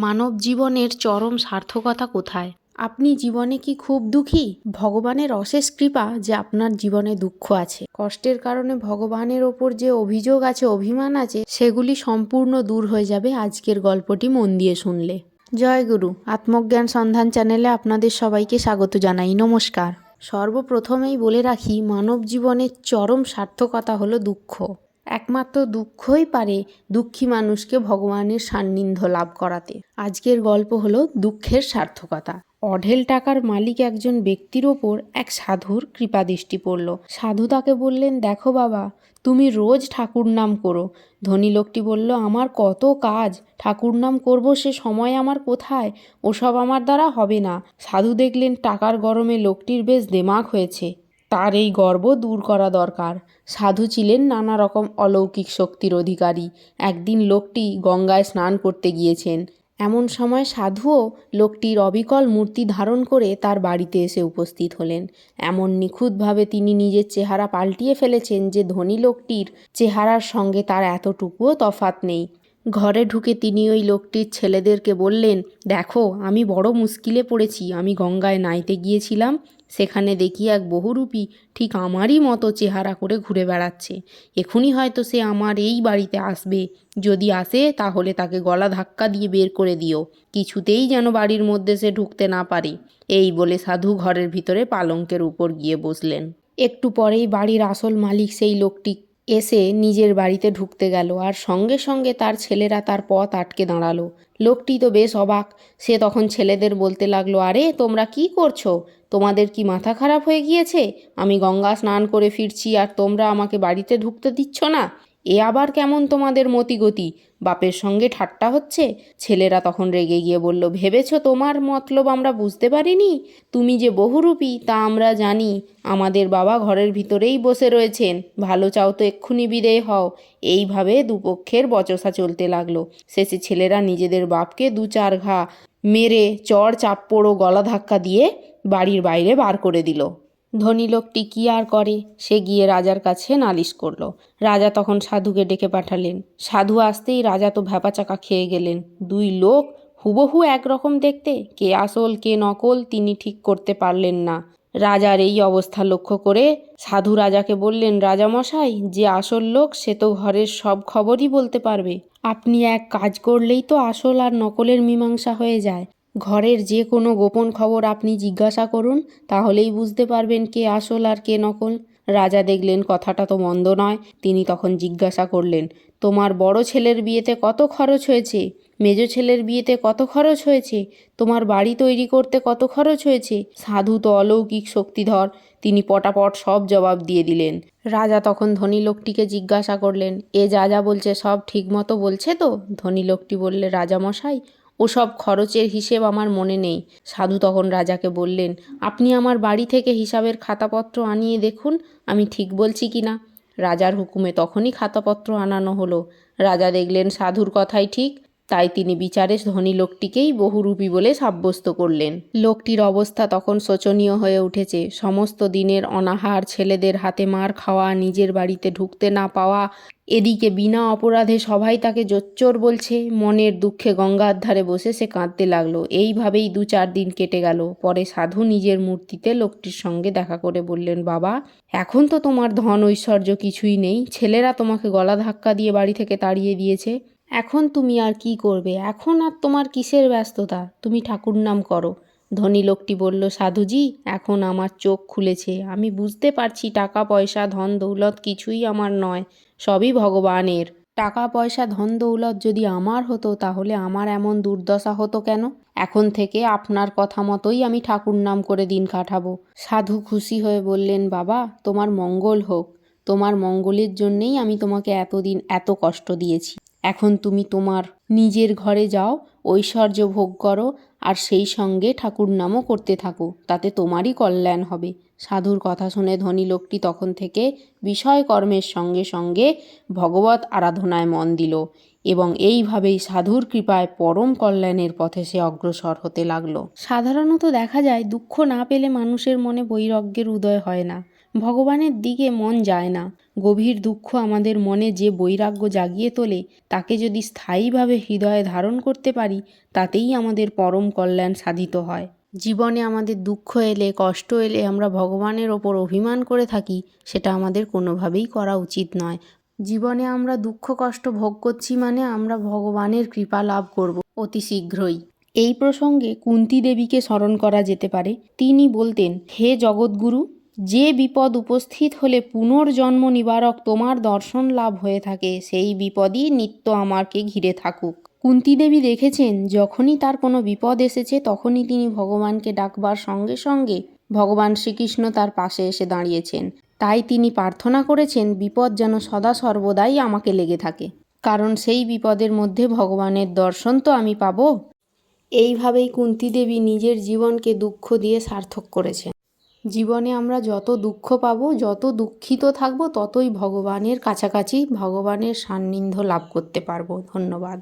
মানব জীবনের চরম সার্থকতা কোথায়? আপনি জীবনে কি খুব দুঃখী? ভগবানের অশেষ কৃপা যে আপনার জীবনে দুঃখ আছে। কষ্টের কারণে ভগবানের ওপর যে অভিযোগ আছে, অভিমান আছে, সেগুলি সম্পূর্ণ দূর হয়ে যাবে আজকের গল্পটি মন দিয়ে শুনলে। জয় গুরু। আত্মজ্ঞান সন্ধান চ্যানেলে আপনাদের সবাইকে স্বাগত জানাই। নমস্কার। সর্বপ্রথমেই বলে রাখি, মানব জীবনের চরম সার্থকতা হলো দুঃখ। একমাত্র দুঃখই পারে দুঃখী মানুষকে ভগবানের সান্নিধ্য লাভ করাতে। আজকের গল্প হলো দুঃখের সার্থকতা। অঢেল টাকার মালিক একজন ব্যক্তির ওপর এক সাধুর কৃপাদৃষ্টি পড়ল। সাধু তাকে বললেন, দেখো বাবা, তুমি রোজ ঠাকুর নাম করো। ধনী লোকটি বলল, আমার কত কাজ, ঠাকুর নাম করব সে সময় আমার কোথায়? ওসব আমার দ্বারা হবে না। সাধু দেখলেন, টাকার গরমে লোকটির বেশ দেমাগ হয়েছে। তার এই গর্ব দূর করা দরকার। সাধু ছিলেন নানা রকম অলৌকিক শক্তির অধিকারী। একদিন লোকটি গঙ্গায় স্নান করতে গিয়েছেন। এমন সময় সাধুও লোকটির অবিকল মূর্তি ধারণ করে তার বাড়িতে এসে উপস্থিত হলেন। এমন নিখুঁতভাবে তিনি নিজের চেহারা পাল্টিয়ে ফেলেছেন যে ধনী লোকটির চেহারার সঙ্গে তার এতটুকুও তফাত নেই। ঘরে ঢুকে তিনি ওই লোকটির ছেলেদেরকে বললেন, দেখো, আমি বড় মুশকিলে পড়েছি, আমি গঙ্গায় নাইতে গিয়েছিলাম, সেখানে দেখি এক বহুরূপী ঠিক আমারই মতো চেহারা করে ঘুরে বেড়াচ্ছে এখনই হয়তো সে আমার এই বাড়িতে আসবে, যদি আসে তাহলে তাকে গলা ধাক্কা দিয়ে বের করে দিও, কিছুতেই যেন বাড়ির মধ্যে সে ঢুকতে না পারে। এই বলে সাধু ঘরের ভিতরে পালঙ্কের উপর গিয়ে বসলেন। একটু পরেই বাড়ির আসল মালিক সেই লোকটি এসে নিজের বাড়িতে ঢুকতে গেল আর সঙ্গে সঙ্গে তার ছেলেরা তার পথ আটকে দাঁড়াল। লোকটি তো বেশ অবাক। সে তখন ছেলেদের বলতে লাগল, আরে, তোমরা কি করছ? তোমাদের কি মাথা খারাপ হয়ে গিয়েছে? আমি গঙ্গা স্নান করে ফিরছি আর তোমরা আমাকে বাড়িতে ঢুকতে দিচ্ছ না? এ আবার কেমন তোমাদের মতিগতি? বাপের সঙ্গে ঠাট্টা হচ্ছে? ছেলেরা তখন রেগে গিয়ে বলল, ভেবেছ তোমার মতলব আমরা বুঝতে পারিনি? তুমি যে বহুরূপী, তা আমরা জানি। আমাদের বাবা ঘরের ভিতরেই বসে রয়েছেন। ভালো চাও তো এক্ষুনি বিদেয় হও। এইভাবে দুপক্ষের বচসা চলতে লাগল। শেষে ছেলেরা নিজেদের বাপকে দু চার ঘা মেরে চড় চাপ্পড় ও গলা ধাক্কা দিয়ে বাড়ির বাইরে বার করে দিল। ধনী লোকটি কি আর করে? সে গিয়ে রাজার কাছে নালিশ করল। রাজা তখন সাধুকে ডেকে পাঠালেন। সাধু আসতেই রাজা তো ভ্যাপাচাকা খেয়ে গেলেন। দুই লোক হুবহু একরকম দেখতে, কে আসল, কে নকল তিনি ঠিক করতে পারলেন না। রাজার এই অবস্থা লক্ষ্য করে সাধু রাজাকে বললেন, রাজামশাই, যে আসল লোক সে তো ঘরের সব খবরই বলতে পারবে। আপনি এক কাজ করলেই তো আসল আর নকলের মীমাংসা হয়ে যায়। ঘরের যে কোনো গোপন খবর আপনি জিজ্ঞাসা করুন, তাহলেই বুঝতে পারবেন কে আসল আর কে নকল। রাজা দেখলেন কথাটা তো মন্দ নয়, তিনি তখন জিজ্ঞাসা করলেন, তোমার বড় ছেলের বিয়েতে কত খরচ হয়েছে? মেজো ছেলের বিয়েতে কত খরচ হয়েছে? তোমার বাড়ি তৈরি করতে কত খরচ হয়েছে? সাধু তো অলৌকিক শক্তিধর। তিনি পটাপট সব জবাব দিয়ে দিলেন। রাজা তখন ধনী লোকটিকে জিজ্ঞাসা করলেন, এ যা যা বলছে সব ঠিকমতো বলছে তো? ধনী লোকটি বললে, রাজামশাই ওসব খরচের হিসেব আমার মনে নেই। সাধু তখন রাজাকে বললেন, আপনি আমার বাড়ি থেকে হিসাবের খাতাপত্র আনিয়ে দেখুন, আমি ঠিক বলছি কি না? রাজার হুকুমে তখনই খাতাপত্র আনানো হলো। রাজা দেখলেন সাধুর কথাই ঠিক তাই তিনি বিচারে ধনী লোকটিকেই বহুরূপী বলে সাব্যস্ত করলেন। লোকটির অবস্থা তখন শোচনীয় হয়ে উঠেছে। সমস্ত দিনের অনাহার ছেলেদের হাতে মার খাওয়া, নিজের বাড়িতে ঢুকতে না পাওয়া, এদিকে বিনা অপরাধে সবাই তাকে জোচ্চোর বলছে। মনের দুঃখে গঙ্গার ধারে বসে সে কাঁদতে লাগল। এইভাবেই দু চার দিন কেটে গেল। পরে সাধু নিজের মূর্তিতে লোকটির সঙ্গে দেখা করে বললেন, বাবা, এখন তো তোমার ধন ঐশ্বর্য কিছুই নেই। ছেলেরা তোমাকে গলা ধাক্কা দিয়ে বাড়ি থেকে তাড়িয়ে দিয়েছে। এখন তুমি আর কি করবে? এখন আর তোমার কিসের ব্যস্ততা? তুমি ঠাকুর নাম করো। ধনী লোকটি বলল, সাধুজি, এখন আমার চোখ খুলেছে। আমি বুঝতে পারছি টাকা, পয়সা, ধন, দৌলত কিছুই আমার নয়, সবই ভগবানের। টাকা, পয়সা, ধন, দৌলত যদি আমার হতো, তাহলে আমার এমন দুর্দশা হতো কেন? এখন থেকে আপনার কথা মতোই আমি ঠাকুর নাম করে দিন কাটাবো। সাধু খুশি হয়ে বললেন, বাবা, তোমার মঙ্গল হোক। তোমার মঙ্গলের জন্যেই আমি তোমাকে এতদিন এত কষ্ট দিয়েছি। এখন তুমি তোমার নিজের ঘরে যাও, ঐশ্বর্য ভোগ করো, আর সেই সঙ্গে ঠাকুর নামও করতে থাকো, তাতে তোমারই কল্যাণ হবে। সাধুর কথা শুনে ধনী লোকটি তখন থেকে বিষয় কর্মের সঙ্গে সঙ্গে ভগবত আরাধনায় মন দিল। এবং এইভাবেই সাধুর কৃপায় পরম কল্যাণের পথে সে অগ্রসর হতে লাগল। সাধারণত দেখা যায়, দুঃখ না পেলে মানুষের মনে বৈরাগ্যের উদয় হয় না। ভগবানের দিকে মন যায় না। গভীর দুঃখ আমাদের মনে যে বৈরাগ্য জাগিয়ে তোলে, তাকে যদি স্থায়ীভাবে হৃদয়ে ধারণ করতে পারি, তাতেই আমাদের পরম কল্যাণ সাধিত হয়। জীবনে আমাদের দুঃখ এলে, কষ্ট এলে আমরা ভগবানের ওপর অভিমান করে থাকি, সেটা আমাদের কোনোভাবেই করা উচিত নয়। জীবনে আমরা দুঃখ কষ্ট ভোগ করছি মানে আমরা ভগবানের কৃপা লাভ করব অতি শীঘ্রই। এই প্রসঙ্গে কুন্তী দেবীকে স্মরণ করা যেতে পারে। তিনি বলতেন, হে জগৎগুরু, যে বিপদ উপস্থিত হলে পুনর্জন্ম নিবারক তোমার দর্শন লাভ হয়ে থাকে, সেই বিপদই নিত্য আমাকে ঘিরে থাকুক। কুন্তী দেবী দেখেছেন, যখনই তার কোনো বিপদ এসেছে, তখনই তিনি ভগবানকে ডাকবার সঙ্গে সঙ্গে ভগবান শ্রীকৃষ্ণ তার পাশে এসে দাঁড়িয়েছেন। তাই তিনি প্রার্থনা করেছেন বিপদ যেন সদা সর্বদাই আমাকে লেগে থাকে। কারণ সেই বিপদের মধ্যে ভগবানের দর্শন তো আমি পাবো। এইভাবেই কুন্তী দেবী নিজের জীবনকে দুঃখ দিয়ে সার্থক করেছেন। জীবনে আমরা যত দুঃখ পাবো, যত দুঃখিত থাকব, ততই ভগবানের কাছাকাছি ভগবানের সান্নিধ্য লাভ করতে পারব। ধন্যবাদ।